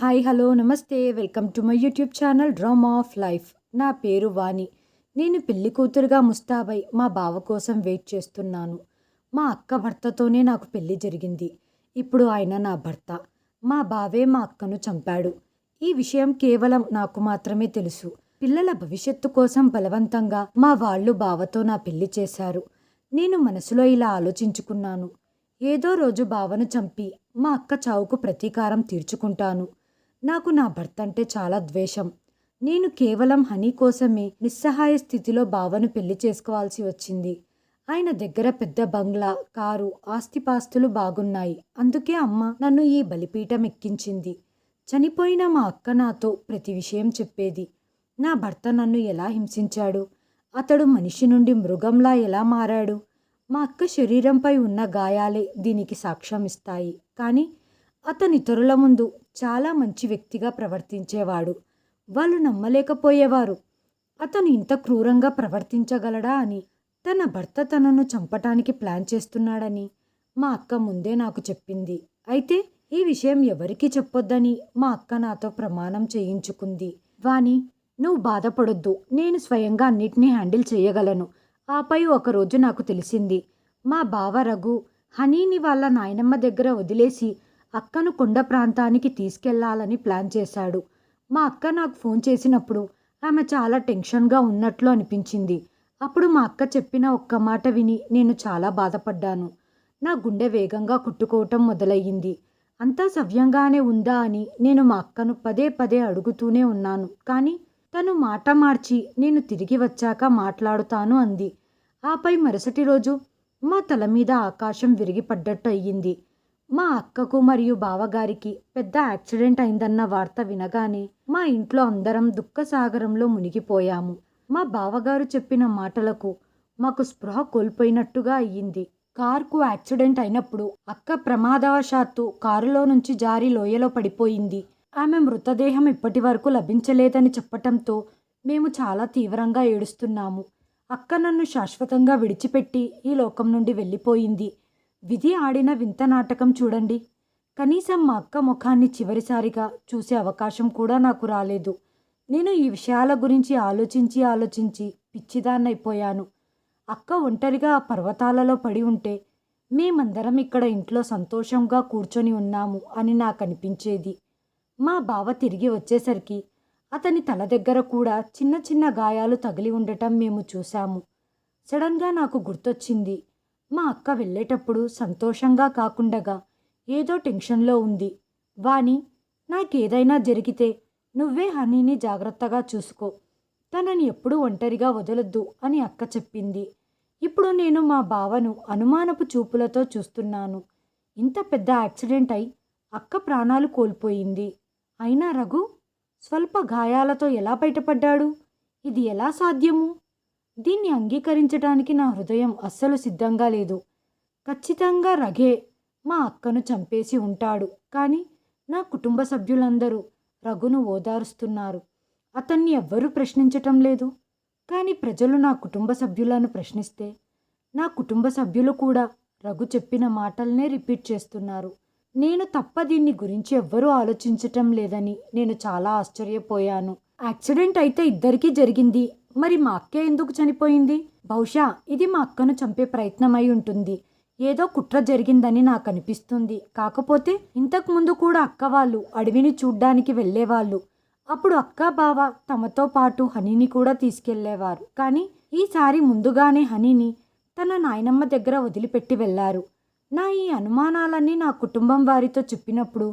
Hi hello నమస్తే. Welcome to my YouTube channel drama of life. నా పేరు వాణి. నేను పెళ్ళి కూతురుగా ముస్తాబై మా బావ కోసం వెయిట్ చేస్తున్నాను. మా అక్క భర్తతోనే నాకు పెళ్ళి జరిగింది. ఇప్పుడు ఆయన నా భర్త. మా బావే మా అక్కను చంపాడు. ఈ విషయం కేవలం నాకు మాత్రమే తెలుసు. పిల్లల భవిష్యత్తు కోసం బలవంతంగా మా వాళ్ళు బావతో నా పెళ్ళి చేశారు. నేను మనసులో ఇలా ఆలోచించుకున్నాను. ఏదో రోజు బావను చంపి మా అక్క చావుకు ప్రతీకారం తీర్చుకుంటాను. నాకు నా భర్త అంటే చాలా ద్వేషం. నేను కేవలం హనీ కోసమే నిస్సహాయ స్థితిలో బావను పెళ్ళి చేసుకోవాల్సి వచ్చింది. ఆయన దగ్గర పెద్ద బంగ్లా కారు ఆస్తిపాస్తులు బాగున్నాయి. అందుకే అమ్మ నన్ను ఈ బలిపీఠం ఎక్కించింది. చనిపోయిన మా అక్క నాతో ప్రతి విషయం చెప్పేది. నా భర్త నన్ను ఎలా హింసించాడు? అతడు మనిషి నుండి మృగంలా ఎలా మారాడు? మా అక్క శరీరంపై ఉన్న గాయాలే దీనికి సాక్ష్యం ఇస్తాయి కానీ అతని ఇతరుల ముందు చాలా మంచి వ్యక్తిగా ప్రవర్తించేవాడు. వాళ్ళు నమ్మలేకపోయేవారు. అతను ఇంత క్రూరంగా ప్రవర్తించగలడా అని తన భర్త తనను చంపటానికి ప్లాన్ చేస్తున్నాడని మా అక్క ముందే నాకు చెప్పింది. అయితే ఈ విషయం ఎవరికీ చెప్పొద్దని మా అక్క నాతో ప్రమాణం చేయించుకుంది. వాణి నువ్వు బాధపడొద్దు. నేను స్వయంగా అన్నిటినీ హ్యాండిల్ చేయగలను. ఆపై ఒకరోజు నాకు తెలిసింది. మా బావ రఘు హనీని వాళ్ళ నాయనమ్మ దగ్గర వదిలేసి అక్కను కొండ ప్రాంతానికి తీసుకెళ్ళాలని ప్లాన్ చేశాడు. మా అక్క నాకు ఫోన్ చేసినప్పుడు ఆమె చాలా టెన్షన్గా ఉన్నట్లు అనిపించింది. అప్పుడు మా అక్క చెప్పిన ఒక్క మాట విని నేను చాలా బాధపడ్డాను. నా గుండె వేగంగా కుట్టుకోవటం మొదలయ్యింది. అంతా సవ్యంగానే ఉందా అని నేను మా అక్కను పదే పదే అడుగుతూనే ఉన్నాను. కానీ తను మాట మార్చి నేను తిరిగి వచ్చాక మాట్లాడుతాను అంది. ఆపై మరుసటి రోజు మా తల మీద ఆకాశం విరిగిపడ్డట్టు అయ్యింది. మా అక్కకు మరియు బావగారికి పెద్ద యాక్సిడెంట్ అయిందన్న వార్త వినగానే మా ఇంట్లో అందరం దుఃఖసాగరంలో మునిగిపోయాము. మా బావగారు చెప్పిన మాటలకు మాకు స్పృహ కోల్పోయినట్టుగా అయ్యింది. కారుకు యాక్సిడెంట్ అయినప్పుడు అక్క ప్రమాదవశాత్తు కారులో నుంచి జారి లోయలో పడిపోయింది. ఆమె మృతదేహం ఇప్పటి వరకు లభించలేదని చెప్పటంతో మేము చాలా తీవ్రంగా ఏడుస్తున్నాము. అక్క నన్ను శాశ్వతంగా విడిచిపెట్టి ఈ లోకం నుండి వెళ్ళిపోయింది. విధి ఆడిన వింత నాటకం చూడండి. కనీసం మా అక్క ముఖాన్ని చివరిసారిగా చూసే అవకాశం కూడా నాకు రాలేదు. నేను ఈ విషయాల గురించి ఆలోచించి ఆలోచించి పిచ్చిదాన్నైపోయాను. అక్క ఒంటరిగా ఆ పర్వతాలలో పడి ఉంటే మేమందరం ఇక్కడ ఇంట్లో సంతోషంగా కూర్చొని ఉన్నాము అని నాకు అనిపించేది మా బావ తిరిగి వచ్చేసరికి అతని తల దగ్గర కూడా చిన్న చిన్న గాయాలు తగిలి ఉండటం మేము చూశాము. సడన్గా నాకు గుర్తొచ్చింది మా అక్క వెళ్ళేటప్పుడు సంతోషంగా కాకుండగా ఏదో టెన్షన్లో ఉంది. వాణి నాకేదైనా జరిగితే నువ్వే హనీని జాగ్రత్తగా చూసుకో. తనని ఎప్పుడూ ఒంటరిగా వదలొద్దు అని అక్క చెప్పింది. ఇప్పుడు నేను మా బావను అనుమానపు చూపులతో చూస్తున్నాను. ఇంత పెద్ద యాక్సిడెంట్ అయి అక్క ప్రాణాలు కోల్పోయింది. అయినా రఘు స్వల్ప గాయాలతో ఎలా బయటపడ్డాడు? ఇది ఎలా సాధ్యము? దీన్ని అంగీకరించడానికి నా హృదయం అస్సలు సిద్ధంగా లేదు. ఖచ్చితంగా రఘే మా అక్కను చంపేసి ఉంటాడు. కానీ నా కుటుంబ సభ్యులందరూ రఘును ఓదారుస్తున్నారు. అతన్ని ఎవ్వరూ ప్రశ్నించటం లేదు. కానీ ప్రజలు నా కుటుంబ సభ్యులను ప్రశ్నిస్తే నా కుటుంబ సభ్యులు కూడా రఘు చెప్పిన మాటలనే రిపీట్ చేస్తున్నారు. నేను తప్ప దీన్ని గురించి ఎవ్వరూ ఆలోచించటం లేదని నేను చాలా ఆశ్చర్యపోయాను. యాక్సిడెంట్ అయితే ఇద్దరికీ జరిగింది. మరి మా అక్కే ఎందుకు చనిపోయింది? బహుశా ఇది మా అక్కను చంపే ప్రయత్నం అయి ఉంటుంది. ఏదో కుట్ర జరిగిందని నాకు అనిపిస్తుంది. కాకపోతే ఇంతకు ముందు కూడా అక్క వాళ్ళు అడవిని చూడ్డానికి వెళ్ళేవాళ్ళు. అప్పుడు అక్క బావ తమతో పాటు హనీని కూడా తీసుకెళ్ళేవారు కానీ ఈసారి ముందుగానే హనీని తన నాయనమ్మ దగ్గర వదిలిపెట్టి వెళ్ళారు. నా ఈ అనుమానాలన్నీ నా కుటుంబం వారితో చెప్పినప్పుడు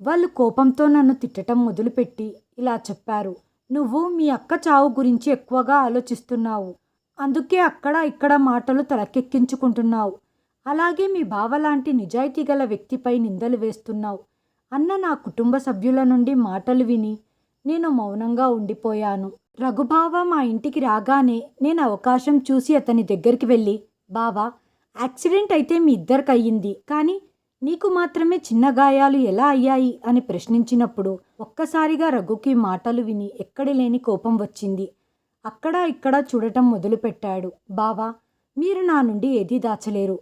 వాళ్ళు కోపంతో నన్ను తిట్టడం మొదలుపెట్టి ఇలా చెప్పారు. నువ్వు మీ అక్క చావు గురించి ఎక్కువగా ఆలోచిస్తున్నావు. అందుకే అక్కడ ఇక్కడ మాటలు తలకెక్కించుకుంటున్నావు. అలాగే మీ బావ లాంటి నిజాయితీ గల వ్యక్తిపై నిందలు వేస్తున్నావు. అన్న నా కుటుంబ సభ్యుల నుండి మాటలు విని నేను మౌనంగా ఉండిపోయాను. రఘుబావ మా ఇంటికి రాగానే నేను అవకాశం చూసి అతని దగ్గరికి వెళ్ళి బావా యాక్సిడెంట్ అయితే మీ ఇద్దరికి అయ్యింది కానీ నీకు మాత్రమే చిన్న గాయాలు ఎలా అయ్యాయి? అని ప్రశ్నించినప్పుడు ఒక్కసారిగా రఘుకి మాటలు విని ఎక్కడి లేని కోపం వచ్చింది. అక్కడ ఇక్కడ చూడటం మొదలుపెట్టాడు. బావా మీరు నా నుండి ఏదీ దాచలేరు.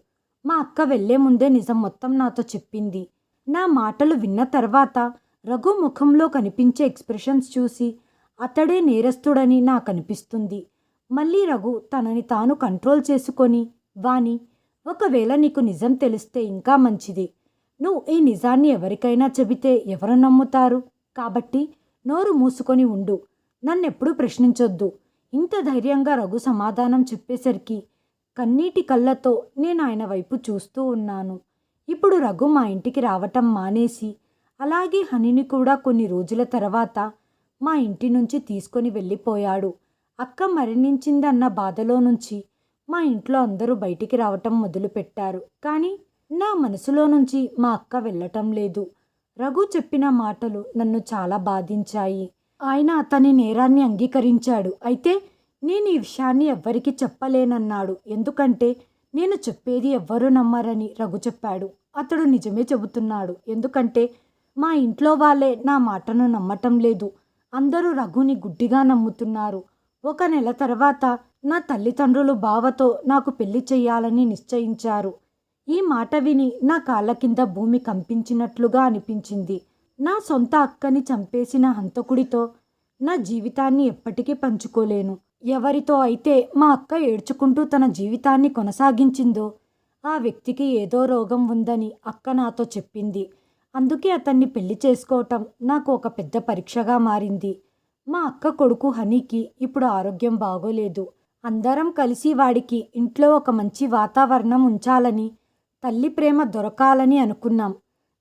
మా అక్క వెళ్ళే ముందే నిజం మొత్తం నాతో చెప్పింది. నా మాటలు విన్న తర్వాత రఘు ముఖంలో కనిపించే ఎక్స్ప్రెషన్స్ చూసి అతడే నేరస్తుడని నాకు అనిపిస్తుంది. మళ్ళీ రఘు తనని తాను కంట్రోల్ చేసుకొని వాణి ఒకవేళ నీకు నిజం తెలిస్తే ఇంకా మంచిది. నువ్వు ఈ నిజాన్ని ఎవరికైనా చెబితే ఎవరు నమ్ముతారు? కాబట్టి నోరు మూసుకొని ఉండు. నన్నెప్పుడు ప్రశ్నించొద్దు. ఇంత ధైర్యంగా రఘు సమాధానం చెప్పేసరికి కన్నీటి కళ్ళతో నేను ఆయన వైపు చూస్తూ ఉన్నాను. ఇప్పుడు రఘు మా ఇంటికి రావటం మానేసి అలాగే హనిని కూడా కొన్ని రోజుల తర్వాత మా ఇంటి నుంచి తీసుకొని వెళ్ళిపోయాడు. అక్క మరణించిందన్న బాధలో నుంచి మా ఇంట్లో అందరూ బయటికి రావటం మొదలుపెట్టారు. కానీ నా మనసులో నుంచి మా అక్క వెళ్ళటం లేదు. రఘు చెప్పిన మాటలు నన్ను చాలా బాధించాయి. ఆయన అతని నేరాన్ని అంగీకరించాడు. అయితే నేను ఈ విషయాన్ని ఎవ్వరికీ చెప్పలేనన్నాడు. ఎందుకంటే నేను చెప్పేది ఎవ్వరూ నమ్మరని రఘు చెప్పాడు. అతడు నిజమే చెబుతున్నాడు. ఎందుకంటే మా ఇంట్లో వాళ్ళే నా మాటను నమ్మటం లేదు. అందరూ రఘుని గుడ్డిగా నమ్ముతున్నారు. ఒక నెల తర్వాత నా తల్లిదండ్రులు బావతో నాకు పెళ్ళి చెయ్యాలని నిశ్చయించారు. ఈ మాట విని నా కాళ్ళ కింద భూమి కంపించినట్లుగా అనిపించింది. నా సొంత అక్కని చంపేసిన హంతకుడితో నా జీవితాన్ని ఎప్పటికీ పంచుకోలేను. ఎవరితో అయితే మా అక్క ఏడ్చుకుంటూ తన జీవితాన్ని కొనసాగించిందో ఆ వ్యక్తికి ఏదో రోగం ఉందని అక్క నాతో చెప్పింది. అందుకే అతన్ని పెళ్ళి చేసుకోవటం నాకు ఒక పెద్ద పరీక్షగా మారింది. మా అక్క కొడుకు హనీకి ఇప్పుడు ఆరోగ్యం బాగోలేదు. అందరం కలిసి వాడికి ఇంట్లో ఒక మంచి వాతావరణం ఉంచాలని తల్లి ప్రేమ దొరకాలని అనుకున్నాం.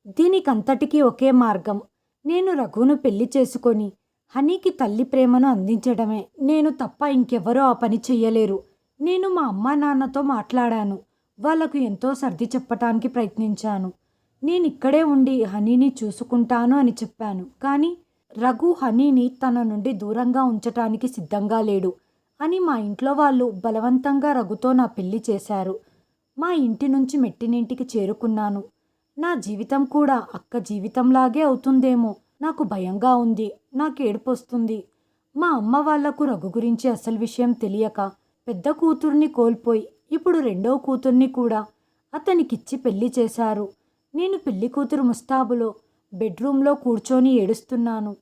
దీనికంతటికీ ఒకే మార్గం. నేను రఘును పెళ్ళి చేసుకొని హనీకి తల్లి ప్రేమను అందించడమే. నేను తప్ప ఇంకెవరూ ఆ పని చెయ్యలేరు. నేను మా అమ్మా నాన్నతో మాట్లాడాను. వాళ్ళకు ఎంతో సర్ది చెప్పటానికి ప్రయత్నించాను. నేను ఇక్కడే ఉండి హనీని చూసుకుంటాను అని చెప్పాను. కానీ రఘు హనీని తన నుండి దూరంగా ఉంచటానికి సిద్ధంగా లేడు. అని మా ఇంట్లో వాళ్ళు బలవంతంగా రఘుతో నా పెళ్ళి చేశారు. మా ఇంటి నుంచి మెట్టినింటికి చేరుకున్నాను. నా జీవితం కూడా అక్క జీవితంలాగే అవుతుందేమో నాకు భయంగా ఉంది నాకు ఏడుపు వస్తుంది మా అమ్మ వాళ్ళకు రఘు గురించి అసలు విషయం తెలియక పెద్ద కూతుర్ని కోల్పోయి ఇప్పుడు రెండో కూతుర్ని కూడా అతనికిచ్చి పెళ్ళి చేశారు. నేను పెళ్ళి కూతురు ముస్తాబులో బెడ్రూమ్లో కూర్చొని ఏడుస్తున్నాను.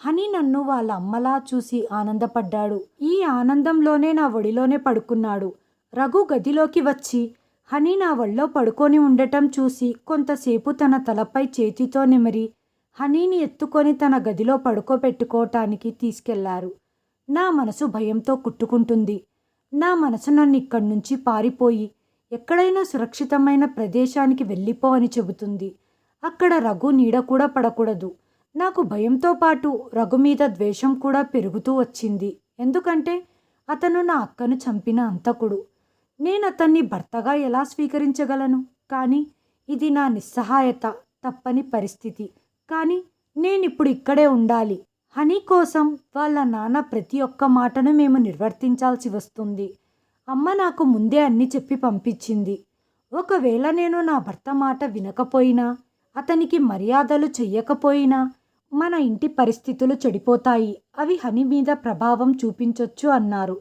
హనీ నన్ను వాళ్ళ అమ్మలా చూసి ఆనందపడ్డాడు. ఈ ఆనందంలోనే నా ఒడిలోనే పడుకున్నాడు. రఘు గదిలోకి వచ్చి హనీ నా ఒళ్ళో పడుకొని ఉండటం చూసి కొంతసేపు తన తలపై చేతితో నిమిరి హనీని ఎత్తుకొని తన గదిలో పడుకోబెట్టుకోవటానికి తీసుకెళ్ళారు. నా మనసు భయంతో కుట్టుకుంటుంది. నా మనసు నన్ను ఇక్కడి నుంచి పారిపోయి ఎక్కడైనా సురక్షితమైన ప్రదేశానికి వెళ్ళిపో అని చెబుతుంది. అక్కడ రఘు నీడ కూడా పడకూడదు. నాకు భయంతో పాటు రఘు మీద ద్వేషం కూడా పెరుగుతూ వచ్చింది. ఎందుకంటే అతను నా అక్కను చంపిన అంతకుడు. నేను అతన్ని భర్తగా ఎలా స్వీకరించగలను? కానీ ఇది నా నిస్సహాయత తప్పని పరిస్థితి. కానీ నేనిప్పుడు ఇక్కడే ఉండాలి. హనీ కోసం వాళ్ళ నాన్న ప్రతి ఒక్క మాటను మేము నిర్వర్తించాల్సి వస్తుంది. అమ్మ నాకు ముందే అన్ని చెప్పి పంపించింది. ఒకవేళ నేను నా భర్త మాట వినకపోయినా అతనికి మర్యాదలు చెయ్యకపోయినా మన ఇంటి పరిస్థితులు చెడిపోతాయి. అవి హని మీద ప్రభావం చూపించొచ్చు అన్నారు.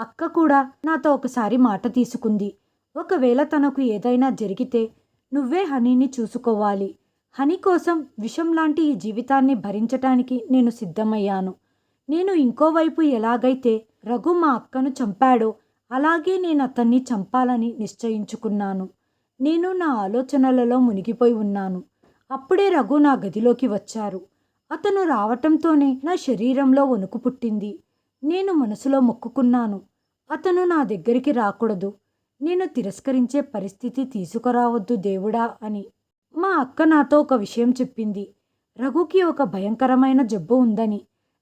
అక్క కూడా నాతో ఒకసారి మాట తీసుకుంది. ఒకవేళ తనకు ఏదైనా జరిగితే నువ్వే హనీని చూసుకోవాలి. హని కోసం విషం లాంటి ఈ జీవితాన్ని భరించటానికి నేను సిద్ధమయ్యాను. నేను ఇంకోవైపు ఎలాగైతే రఘు మా అక్కను చంపాడో అలాగే నేను అతన్ని చంపాలని నిశ్చయించుకున్నాను. నేను నా ఆలోచనలలో మునిగిపోయి ఉన్నాను. అప్పుడే రఘు నా గదిలోకి వచ్చారు. అతను రావటంతోనే నా శరీరంలో వణుకు పుట్టింది. నేను మనసులో మొక్కుకున్నాను. అతను నా దగ్గరికి రాకూడదు. నేను తిరస్కరించే పరిస్థితి తీసుకురావద్దు దేవుడా అని. మా అక్క నాతో ఒక విషయం చెప్పింది. రఘుకి ఒక భయంకరమైన జబ్బు ఉందని.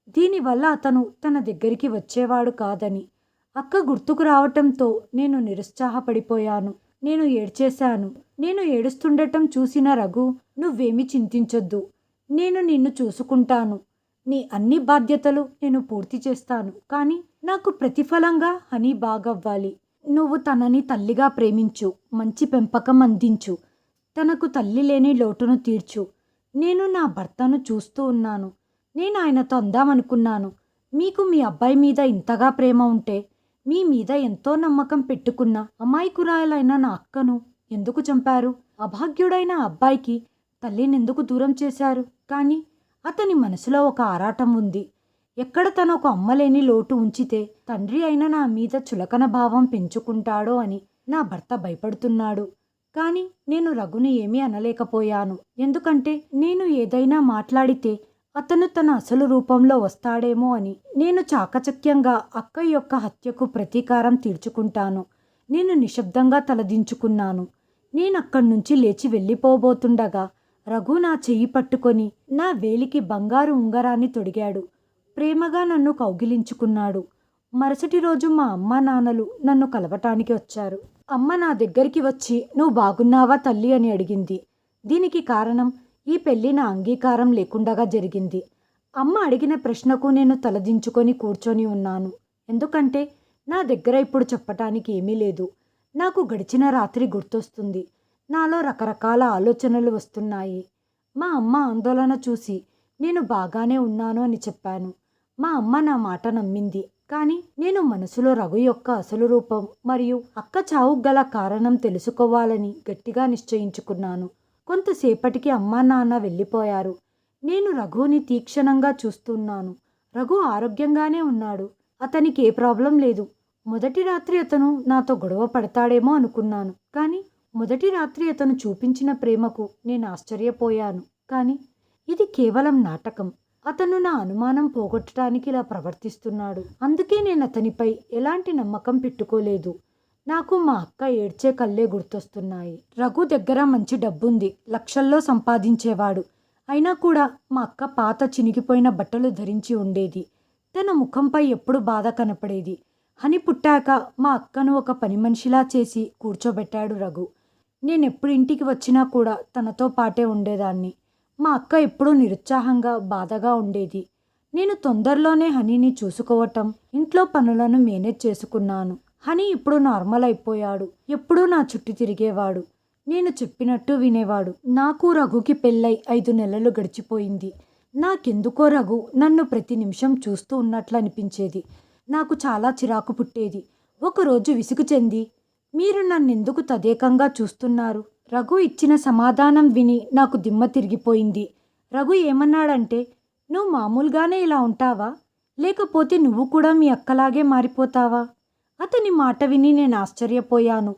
దీనివల్ల అతను తన దగ్గరికి వచ్చేవాడు కాదని. అక్క గుర్తుకు రావటంతో నేను నిరుత్సాహపడిపోయాను. నేను ఏడ్చేశాను. నేను ఏడుస్తుండటం చూసిన రఘు నువ్వేమీ చింతించొద్దు. నేను నిన్ను చూసుకుంటాను. నీ అన్ని బాధ్యతలు నేను పూర్తి చేస్తాను. కానీ నాకు ప్రతిఫలంగా హనీ బాగవ్వాలి. నువ్వు తనని తల్లిగా ప్రేమించు. మంచి పెంపకం అందించు. తనకు తల్లి లేని లోటును తీర్చు. నేను నా భర్తను చూస్తూ ఉన్నాను. నేను ఆయనతో అందామనుకున్నాను. మీకు మీ అబ్బాయి మీద ఇంతగా ప్రేమ ఉంటే మీ మీద ఎంతో నమ్మకం పెట్టుకున్న అమాయకురాలైన నా అక్కను ఎందుకు చంపారు? అభాగ్యుడైన అబ్బాయికి తల్లిని ఎందుకు దూరం చేశారు? కానీ అతని మనసులో ఒక ఆరాటం ఉంది. ఎక్కడ తను ఒక అమ్మలేని లోటు ఉంచితే తండ్రి అయిన నా మీద చులకన భావం పెంచుకుంటాడో అని నా భర్త భయపడుతున్నాడు. కానీ నేను రఘుని ఏమీ అనలేకపోయాను. ఎందుకంటే నేను ఏదైనా మాట్లాడితే అతను తన అసలు రూపంలో వస్తాడేమో అని నేను చాకచక్యంగా అక్క యొక్క హత్యకు ప్రతీకారం తీర్చుకుంటాను. నేను నిశ్శబ్దంగా తలదించుకున్నాను. నేను అక్కడి నుంచి లేచి వెళ్ళిపోబోతుండగా రఘు నా చెయ్యి పట్టుకొని నా వేలికి బంగారు ఉంగరాన్ని తొడిగాడు. ప్రేమగా నన్ను కౌగిలించుకున్నాడు. మరుసటి రోజు మా అమ్మ నాన్నలు నన్ను కలవటానికి వచ్చారు. అమ్మ నా దగ్గరికి వచ్చి నువ్వు బాగున్నావా తల్లి? అని అడిగింది. దీనికి కారణం ఈ పెళ్ళి నా అంగీకారం లేకుండగా జరిగింది. అమ్మ అడిగిన ప్రశ్నకు నేను తలదించుకొని కూర్చొని ఉన్నాను. ఎందుకంటే నా దగ్గర ఇప్పుడు చెప్పటానికి ఏమీ లేదు. నాకు గడిచిన రాత్రి గుర్తొస్తుంది. నాలో రకరకాల ఆలోచనలు వస్తున్నాయి. మా అమ్మ ఆందోళన చూసి నేను బాగానే ఉన్నాను అని చెప్పాను. మా అమ్మ నా మాట నమ్మింది. కానీ నేను మనసులో రఘు యొక్క అసలు రూపం మరియు అక్క చావుకు గల కారణం తెలుసుకోవాలని గట్టిగా నిశ్చయించుకున్నాను. కొంతసేపటికి అమ్మా నాన్న వెళ్ళిపోయారు. నేను రఘుని తీక్షణంగా చూస్తున్నాను. రఘు ఆరోగ్యంగానే ఉన్నాడు. అతనికి ఏ ప్రాబ్లం లేదు. మొదటి రాత్రి అతను నాతో గొడవ పడతాడేమో అనుకున్నాను. కానీ మొదటి రాత్రి అతను చూపించిన ప్రేమకు నేను ఆశ్చర్యపోయాను. కానీ ఇది కేవలం నాటకం. అతను నా అనుమానం పోగొట్టడానికి ఇలా ప్రవర్తిస్తున్నాడు. అందుకే నేను అతనిపై ఎలాంటి నమ్మకం పెట్టుకోలేదు. నాకు మా అక్క ఏడ్చే కళ్ళే గుర్తొస్తున్నాయి. రఘు దగ్గర మంచి డబ్బుంది. లక్షల్లో సంపాదించేవాడు. అయినా కూడా మా అక్క పాత చినిగిపోయిన బట్టలు ధరించి ఉండేది. తన ముఖంపై ఎప్పుడు బాధ కనపడేది. హని పుట్టాక మా అక్కను ఒక పని మనిషిలా చేసి కూర్చోబెట్టాడు రఘు. నేను ఎప్పుడు ఇంటికి వచ్చినా కూడా తనతో పాటే ఉండేదాన్ని. మా అక్క ఎప్పుడూ నిరుత్సాహంగా బాధగా ఉండేది. నేను తొందరలోనే హనీని చూసుకోవటం ఇంట్లో పనులను మేనేజ్ చేసుకున్నాను. హనీ ఇప్పుడు నార్మల్ అయిపోయాడు. ఎప్పుడూ నా చుట్టూ తిరిగేవాడు. నేను చెప్పినట్టు వినేవాడు. నాకు రఘుకి పెళ్ళై ఐదు నెలలు గడిచిపోయింది. నాకెందుకో రఘు నన్ను ప్రతి నిమిషం చూస్తూ ఉన్నట్లు అనిపించేది నాకు చాలా చిరాకు పుట్టేది. ఒకరోజు విసుగు చెంది మీరు నన్నెందుకు తదేకంగా చూస్తున్నారు? రఘు ఇచ్చిన సమాధానం విని నాకు దిమ్మ తిరిగిపోయింది. రఘు ఏమన్నాడంటే నువ్వు మామూలుగానే ఇలా ఉంటావా? లేకపోతే నువ్వు కూడా మీ అక్కలాగే మారిపోతావా? అతని మాట విని నేను ఆశ్చర్యపోయాను.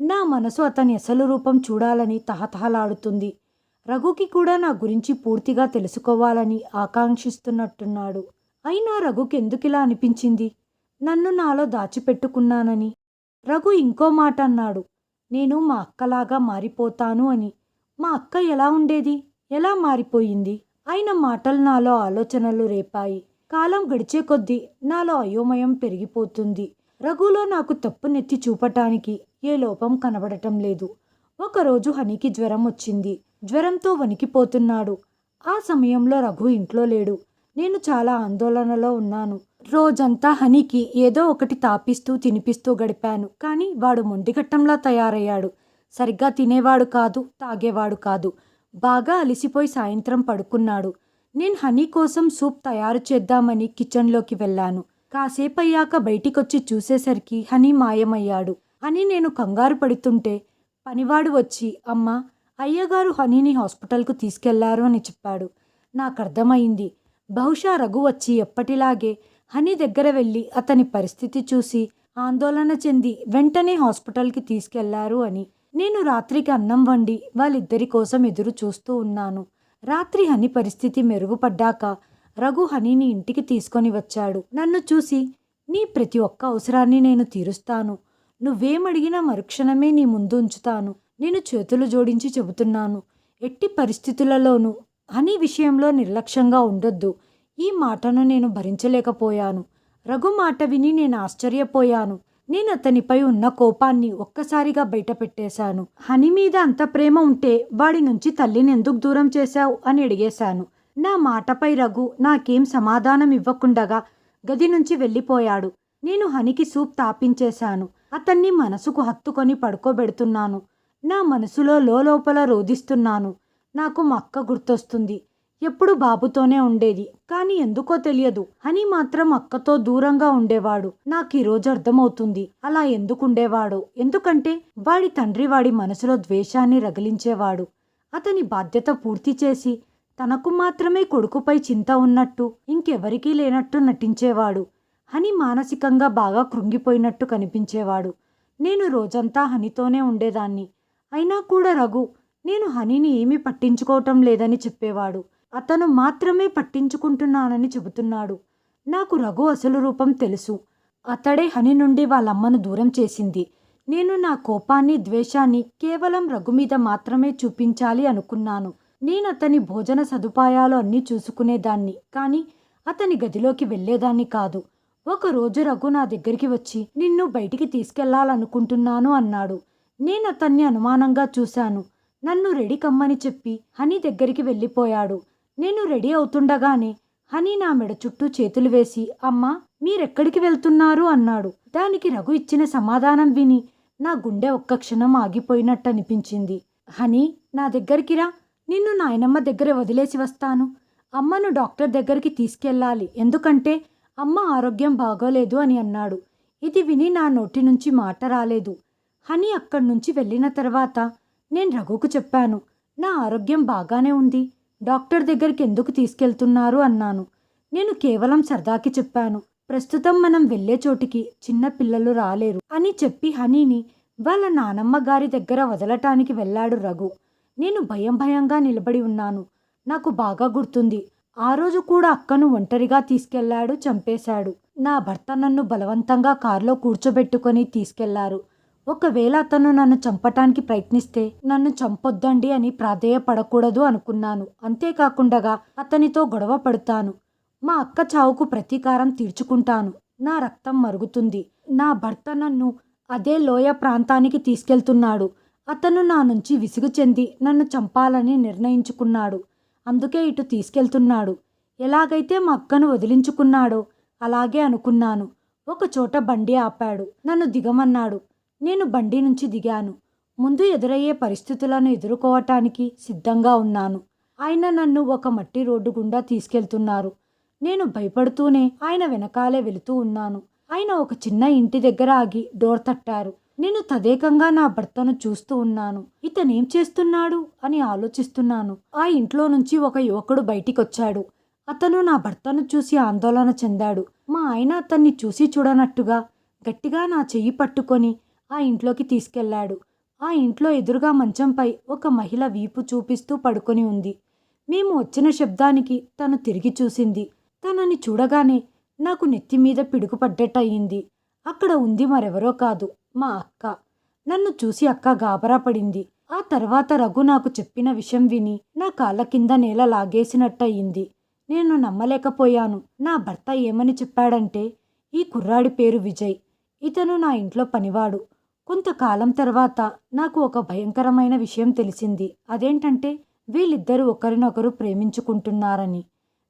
నా మనసు అతని అసలు రూపం చూడాలని తహతహలాడుతుంది. రఘుకి కూడా నా గురించి పూర్తిగా తెలుసుకోవాలని ఆకాంక్షిస్తున్నట్టున్నాడు. అయినా రఘుకెందుకిలా అనిపించింది? నన్ను నాలో దాచిపెట్టుకున్నానని. రఘు ఇంకో మాట అన్నాడు నేను మా అక్కలాగా మారిపోతాను అని. మా అక్క ఎలా ఉండేది? ఎలా మారిపోయింది? ఆయన మాటలు నాలో ఆలోచనలు రేపాయి. కాలం గడిచే కొద్దీ నాలో అయోమయం పెరిగిపోతుంది. రఘులో నాకు తప్పు నెత్తి చూపటానికి ఏ లోపం కనబడటం లేదు. ఒకరోజు హనికి జ్వరం వచ్చింది. జ్వరంతో వణికిపోతున్నాడు. ఆ సమయంలో రఘు ఇంట్లో లేడు. నేను చాలా ఆందోళనలో ఉన్నాను. రోజంతా హనీకి ఏదో ఒకటి తాపిస్తూ తినిపిస్తూ గడిపాను. కానీ వాడు మొండిగట్టంలా తయారయ్యాడు. సరిగ్గా తినేవాడు కాదు తాగేవాడు కాదు. బాగా అలిసిపోయి సాయంత్రం పడుకున్నాడు. నేను హనీ కోసం సూప్ తయారు చేద్దామని కిచెన్లోకి వెళ్ళాను. కాసేపు అయ్యాక బయటికొచ్చి చూసేసరికి హనీ మాయమయ్యాడు. అని నేను కంగారు పడుతుంటే పనివాడు వచ్చి అమ్మ అయ్యగారు హనీని హాస్పిటల్కు తీసుకెళ్ళారు అని చెప్పాడు. నాకు అర్థమైంది బహుశా రఘు వచ్చి ఎప్పటిలాగే హనీ దగ్గర వెళ్ళి అతని పరిస్థితి చూసి ఆందోళన చెంది వెంటనే హాస్పిటల్కి తీసుకెళ్ళారు అని. నేను రాత్రికి అన్నం వండి వాళ్ళిద్దరి కోసం ఎదురు చూస్తూ ఉన్నాను. రాత్రి హని పరిస్థితి మెరుగుపడ్డాక రఘు హనీని ఇంటికి తీసుకొని వచ్చాడు. నన్ను చూసి నీ ప్రతి ఒక్క అవసరాన్ని నేను తీరుస్తాను. నువ్వేమడిగినా మరుక్షణమే నీ ముందు ఉంచుతాను. నేను చేతులు జోడించి చెబుతున్నాను. ఎట్టి పరిస్థితులలోనూ హనీ విషయంలో నిర్లక్ష్యంగా ఉండొద్దు. ఈ మాటను నేను భరించలేకపోయాను. రఘు మాట విని నేను ఆశ్చర్యపోయాను. నేను అతనిపై ఉన్న కోపాన్ని ఒక్కసారిగా బయటపెట్టేశాను. హని మీద అంత ప్రేమ ఉంటే వాడి నుంచి తల్లిని ఎందుకు దూరం చేశావు అని అడిగేశాను. నా మాటపై రఘు నాకేం సమాధానం ఇవ్వకుండగా గది నుంచి వెళ్ళిపోయాడు. నేను హనికి సూప్ తాపించేశాను. అతన్ని మనసుకు హత్తుకొని పడుకోబెడుతున్నాను. నా మనసులో లోపల రోధిస్తున్నాను. నాకు మా అక్క గుర్తొస్తుంది. ఎప్పుడు బాబుతోనే ఉండేది. కానీ ఎందుకో తెలియదు. హని మాత్రం అక్కతో దూరంగా ఉండేవాడు. నాకు ఈ రోజు అర్థమవుతుంది. అలా ఎందుకుండేవాడో ఎందుకంటే వాడి తండ్రి వాడి మనసులో ద్వేషాన్ని రగిలించేవాడు. అతని బాధ్యత పూర్తి చేసి తనకు మాత్రమే కొడుకుపై చింత ఉన్నట్టు ఇంకెవరికీ లేనట్టు నటించేవాడు. హని మానసికంగా బాగా కృంగిపోయినట్టు కనిపించేవాడు. నేను రోజంతా హనితోనే ఉండేదాన్ని. అయినా కూడా రఘు నేను హనీని ఏమీ పట్టించుకోవటం లేదని చెప్పేవాడు. అతను మాత్రమే పట్టించుకుంటున్నానని చెబుతున్నాడు. నాకు రఘు అసలు రూపం తెలుసు. అతడే హని నుండి వాళ్ళమ్మను దూరం చేసింది. నేను నా కోపాన్ని ద్వేషాన్ని కేవలం రఘు మీద మాత్రమే చూపించాలి అనుకున్నాను. నేను అతని భోజన సదుపాయాలు అన్నీ చూసుకునేదాన్ని కానీ అతని గదిలోకి వెళ్ళేదాన్ని కాదు. ఒకరోజు రఘు నా దగ్గరికి వచ్చి నిన్ను బయటికి తీసుకెళ్ళాలనుకుంటున్నాను అన్నాడు. నేను అతన్ని అనుమానంగా చూశాను. నన్ను రెడీ కమ్మని చెప్పి హనీ దగ్గరికి వెళ్ళిపోయాడు. నేను రెడీ అవుతుండగానే హనీ నా మెడ చుట్టూ చేతులు వేసి అమ్మా మీరెక్కడికి వెళ్తున్నారు? అన్నాడు. దానికి రఘు ఇచ్చిన సమాధానం విని నా గుండె ఒక్క క్షణం ఆగిపోయినట్టు అనిపించింది. హనీ నా దగ్గరికి రా. నిన్ను నాయనమ్మ దగ్గర వదిలేసి వస్తాను. అమ్మను డాక్టర్ దగ్గరికి తీసుకెళ్ళాలి. ఎందుకంటే అమ్మ ఆరోగ్యం బాగోలేదు అని అన్నాడు. ఇది విని నా నోటి నుంచి మాట రాలేదు. హనీ అక్కడి నుంచి వెళ్ళిన తర్వాత నేను రఘుకు చెప్పాను నా ఆరోగ్యం బాగానే ఉంది. డాక్టర్ దగ్గరికి ఎందుకు తీసుకెళ్తున్నారు అన్నాను. నేను కేవలం సరదాకి చెప్పాను. ప్రస్తుతం మనం వెళ్ళే చోటికి చిన్న పిల్లలు రాలేరు అని చెప్పి హనీని వాళ్ళ నానమ్మ గారి దగ్గర వదలటానికి వెళ్ళాడు రఘు. నేను భయం భయంగా నిలబడి ఉన్నాను. నాకు బాగా గుర్తుంది. ఆ రోజు కూడా అక్కను ఒంటరిగా తీసుకెళ్ళాడు చంపేశాడు. నా భర్త నన్ను బలవంతంగా కారులో కూర్చోబెట్టుకొని తీసుకెళ్ళారు. ఒకవేళ అతను నన్ను చంపటానికి ప్రయత్నిస్తే నన్ను చంపొద్దండి అని ప్రాధేయపడకూడదు అనుకున్నాను. అంతేకాకుండా అతనితో గొడవ పడతాను. మా అక్క చావుకు ప్రతీకారం తీర్చుకుంటాను. నా రక్తం మరుగుతుంది. నా భర్త నన్ను అదే లోయ ప్రాంతానికి తీసుకెళ్తున్నాడు. అతను నా నుంచి విసుగు చెంది నన్ను చంపాలని నిర్ణయించుకున్నాడు. అందుకే ఇటు తీసుకెళ్తున్నాడు. ఎలాగైతే మా అక్కను వదిలించుకున్నాడో అలాగే అనుకున్నాను. ఒక చోట బండి ఆపాడు. నన్ను దిగమన్నాడు. నేను బండి నుంచి దిగాను. ముందు ఎదురయ్యే పరిస్థితులను ఎదుర్కోవటానికి సిద్ధంగా ఉన్నాను. ఆయన నన్ను ఒక మట్టి రోడ్డు గుండా తీసుకెళ్తున్నారు. నేను భయపడుతూనే ఆయన వెనకాలే వెళుతూ ఉన్నాను. ఆయన ఒక చిన్న ఇంటి దగ్గర ఆగి డోర్ తట్టారు. నేను తదేకంగా నా భర్తను చూస్తూ ఉన్నాను. ఇతనేం చేస్తున్నాడు? అని ఆలోచిస్తున్నాను. ఆ ఇంట్లో నుంచి ఒక యువకుడు బయటికొచ్చాడు. అతను నా భర్తను చూసి ఆందోళన చెందాడు. మా ఆయన అతన్ని చూసి చూడనట్టుగా గట్టిగా నా చెయ్యి పట్టుకొని ఆ ఇంట్లోకి తీసుకెళ్ళాడు ఆ ఇంట్లో ఎదురుగా మంచంపై ఒక మహిళ వీపు చూపిస్తూ పడుకొని ఉంది. మేము వచ్చిన శబ్దానికి తను తిరిగి చూసింది. తనని చూడగానే నాకు నెత్తి మీద పిడుగు పడ్డట్టయింది అక్కడ ఉంది మరెవరో కాదు మా అక్క. నన్ను చూసి అక్క గాబరా పడింది. ఆ తర్వాత రఘు నాకు చెప్పిన విషయం విని నా కాళ్ళ కింద నేల లాగేసినట్టయింది. నేను నమ్మలేకపోయాను. నా భర్త ఏమని చెప్పాడంటే ఈ కుర్రాడి పేరు విజయ్. ఇతను నా ఇంట్లో పనివాడు. కొంతకాలం తర్వాత నాకు ఒక భయంకరమైన విషయం తెలిసింది. అదేంటంటే వీళ్ళిద్దరూ ఒకరినొకరు ప్రేమించుకుంటున్నారని.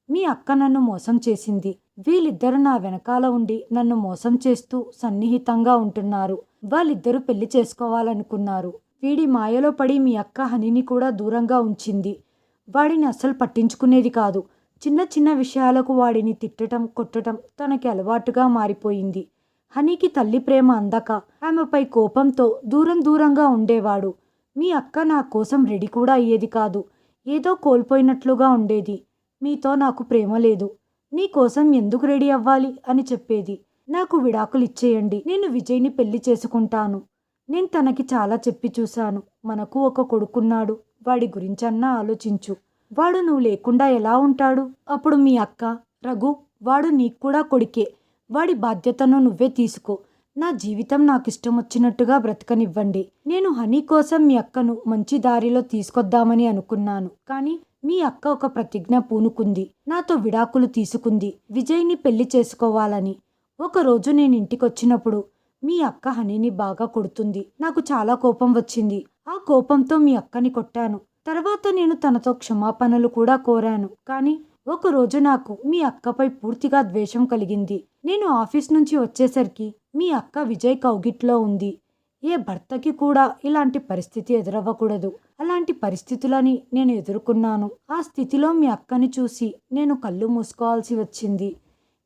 మీ అక్క నన్ను మోసం చేసింది. వీళ్ళిద్దరూ నా వెనకాల ఉండి నన్ను మోసం చేస్తూ సన్నిహితంగా ఉంటున్నారు. వాళ్ళిద్దరూ పెళ్ళి చేసుకోవాలనుకున్నారు. వీడి మాయలో పడి మీ అక్క హనిని కూడా దూరంగా ఉంచింది. వాడిని అస్సలు పట్టించుకునేది కాదు. చిన్న చిన్న విషయాలకు వాడిని తిట్టడం కొట్టడం తనకి అలవాటుగా మారిపోయింది. హనీకి తల్లి ప్రేమ అందక. ఆమెపై కోపంతో దూరం దూరంగా ఉండేవాడు. మీ అక్క నా కోసం రెడీ కూడా అయ్యేది కాదు. ఏదో కోల్పోయినట్లుగా ఉండేది. మీతో నాకు ప్రేమ లేదు. నీ కోసం ఎందుకు రెడీ అవ్వాలి? అని చెప్పేది. నాకు విడాకులు ఇచ్చేయండి. నేను విజయ్ని పెళ్ళి చేసుకుంటాను. నేను తనకి చాలా చెప్పి చూశాను. మనకు ఒక కొడుకున్నాడు. వాడి గురించన్నా ఆలోచించు. వాడు నువ్వు లేకుండా ఎలా ఉంటాడు? అప్పుడు మీ అక్క రఘు వాడు నీకు కూడా కొడుకే. వాడి బాధ్యతను నువ్వే తీసుకో. నా జీవితం నాకు ఇష్టం వచ్చినట్టుగా బ్రతకనివ్వండి. నేను హనీ కోసం మీ అక్కను మంచి దారిలో తీసుకొద్దామని అనుకున్నాను. కానీ మీ అక్క ఒక ప్రతిజ్ఞ పూనుకుంది. నాతో విడాకులు తీసుకుంది. విజయ్ని పెళ్ళి చేసుకోవాలని. ఒకరోజు నేను ఇంటికొచ్చినప్పుడు మీ అక్క హనీని బాగా కొడుతుంది. నాకు చాలా కోపం వచ్చింది. ఆ కోపంతో మీ అక్కని కొట్టాను. తర్వాత నేను తనతో క్షమాపణలు కూడా కోరాను. కానీ ఒకరోజు నాకు మీ అక్కపై పూర్తిగా ద్వేషం కలిగింది. నేను ఆఫీస్ నుంచి వచ్చేసరికి మీ అక్క విజయ్ కౌగిట్లో ఉంది. ఏ భర్తకి కూడా ఇలాంటి పరిస్థితి ఎదురవ్వకూడదు. అలాంటి పరిస్థితులని నేను ఎదుర్కొన్నాను. ఆ స్థితిలో మీ అక్కని చూసి నేను కళ్ళు మూసుకోవాల్సి వచ్చింది.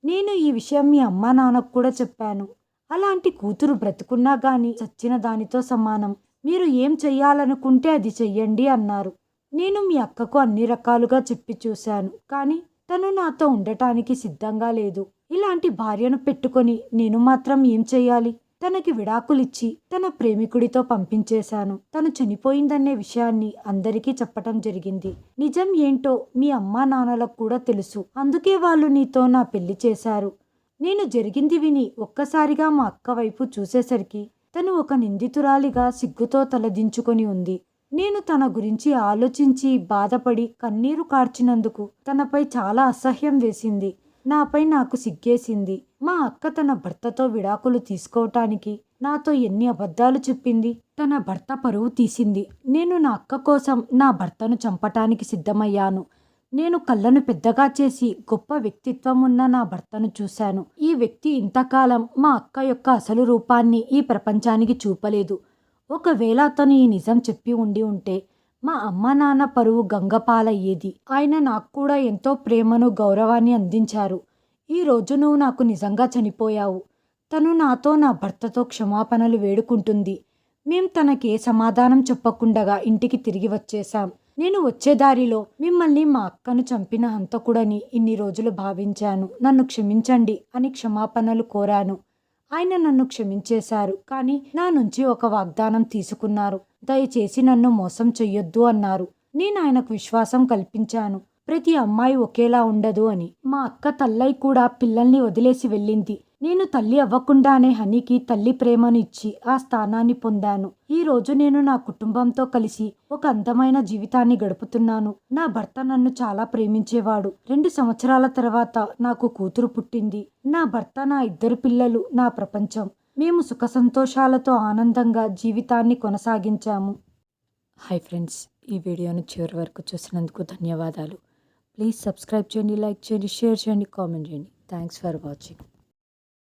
నేను ఈ విషయం మీ అమ్మా నాన్నకు కూడా చెప్పాను. అలాంటి కూతురు బ్రతుకున్నా కానీ చచ్చిన దానితో సమానం. మీరు ఏం చెయ్యాలనుకుంటే అది చెయ్యండి అన్నారు. నేను మీ అక్కకు అన్ని రకాలుగా చెప్పి చూశాను. కానీ తను నాతో ఉండటానికి సిద్ధంగా లేదు. ఇలాంటి భార్యను పెట్టుకొని నేను మాత్రం ఏం చెయ్యాలి? తనకి విడాకులిచ్చి తన ప్రేమికుడితో పంపించేశాను. తను చనిపోయిందనే విషయాన్ని అందరికీ చెప్పటం జరిగింది. నిజం ఏంటో మీ అమ్మా నాన్నలకు కూడా తెలుసు. అందుకే వాళ్ళు నీతో నా పెళ్ళి చేశారు. నేను జరిగింది విని ఒక్కసారిగా మా అక్క వైపు చూసేసరికి తను ఒక నిందితురాలిగా సిగ్గుతో తలదించుకొని ఉంది. నేను తన గురించి ఆలోచించి బాధపడి కన్నీరు కార్చినందుకు తనపై చాలా అసహ్యం వేసింది. నాపై నాకు సిగ్గేసింది. మా అక్క తన భర్తతో విడాకులు తీసుకోవటానికి నాతో ఎన్ని అబద్ధాలు చెప్పింది? తన భర్త పరువు తీసింది. నేను నా అక్క కోసం నా భర్తను చంపటానికి సిద్ధమయ్యాను. నేను కళ్ళను పెద్దగా చేసి గొప్ప వ్యక్తిత్వం ఉన్న నా భర్తను చూశాను. ఈ వ్యక్తి ఇంతకాలం మా అక్క యొక్క అసలు రూపాన్ని ఈ ప్రపంచానికి చూపలేదు. ఒకవేళ అతను ఈ నిజం చెప్పి ఉండి ఉంటే మా అమ్మ నాన్న పరువు గంగపాలయ్యేది. ఆయన నాకు కూడా ఎంతో ప్రేమను గౌరవాన్ని అందించారు. ఈ రోజు నువ్వు నాకు నిజంగా చనిపోయావు. తను నాతో నా భర్తతో క్షమాపణలు వేడుకుంటుంది. మేం తనకే సమాధానం చెప్పకుండగా ఇంటికి తిరిగి వచ్చేశాం. నేను వచ్చే దారిలో మిమ్మల్ని మా అక్కను చంపిన హంతకుడని ఇన్ని రోజులు భావించాను. నన్ను క్షమించండి అని క్షమాపణలు కోరాను. ఆయన నన్ను క్షమించేశారు కానీ నా నుంచి ఒక వాగ్దానం తీసుకున్నారు. దయచేసి నన్ను మోసం చెయ్యొద్దు అన్నారు. నేను ఆయనకు విశ్వాసం కల్పించాను. ప్రతి అమ్మాయి ఒకేలా ఉండదు అని మా అక్క తల్లై కూడా పిల్లల్ని వదిలేసి వెళ్ళింది. నేను తల్లి అవ్వకుండానే హనీకి తల్లి ప్రేమను ఇచ్చి ఆ స్థానాన్ని పొందాను. ఈ రోజు నేను నా కుటుంబంతో కలిసి ఒక అందమైన జీవితాన్ని గడుపుతున్నాను. నా భర్త నన్ను చాలా ప్రేమించేవాడు. రెండు సంవత్సరాల తర్వాత నాకు కూతురు పుట్టింది. నా భర్త నా ఇద్దరు పిల్లలు నా ప్రపంచం. మేము సుఖ సంతోషాలతో ఆనందంగా జీవితాన్ని కొనసాగించాము. హాయ్ ఫ్రెండ్స్ ఈ వీడియోను చివరి వరకు చూసినందుకు ధన్యవాదాలు. ప్లీజ్ సబ్స్క్రైబ్ చేయండి లైక్ చేయండి షేర్ చేయండి కామెంట్ చేయండి. Thanks for watching.